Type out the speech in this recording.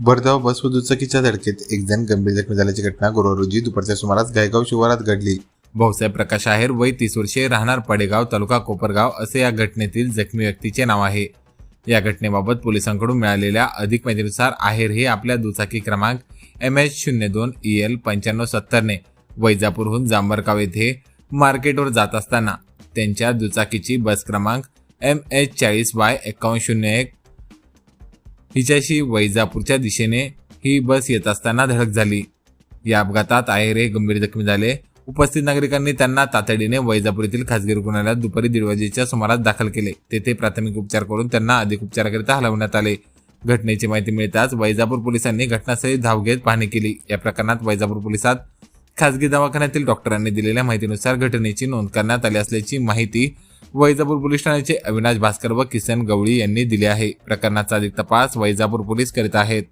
भरधाव बस व दुचाकीच्या धडकेत एक जण गंभीर जखमी झाल्याची घटना गुरुवार रोजी दुपारच्या सुमारास गायगाव शिवारात घडली. भाऊसाहेब प्रकाश आहेर वय तीस वर्षे राहणार पडेगाव तालुका कोपरगाव असे या घटनेतील जखमी व्यक्तीचे नाव आहे. या घटनेबाबत पोलिसांकडून मिळालेल्या अधिक माहितीनुसार आहेर हे आपल्या दुचाकी क्रमांक एम एच शून्य दोन ई एल पंच्याण्णव सत्तरने वैजापूरहून जांभरगाव येथे मार्केटवर जात असताना त्यांच्या दुचाकीची बस क्रमांक एम एच चाळीस वाय एकावन्न शून्य एक हिच्याशी वैजापूरच्या दिशेने ही बस येत असताना धडक झाली. या अपघातात आयरे गंभीर जखमी झाले. उपस्थित नागरिकांनी त्यांना तातडीने वैजापूर येथील खासगी रुग्णालयात दुपारी दीड वाजेच्या सुमारास दाखल केले. तेथे प्राथमिक उपचार करून त्यांना अधिक उपचाराकरिता हलवण्यात आले. घटनेची माहिती मिळताच वैजापूर पोलिसांनी घटनास्थळी धाव घेत पाहणी केली. या प्रकरणात वैजापूर पोलिसात खासगी दवाखान्यातील डॉक्टरांनी दिलेल्या माहितीनुसार घटनेची नोंद करण्यात आली असल्याची माहिती वैजापूर पोलीस ठाण्याचे अविनाश भास्कर व किसन गवळी यांनी दिले आहे. प्रकरणाचा अधिक तपास वैजापूर पोलीस करीत आहेत.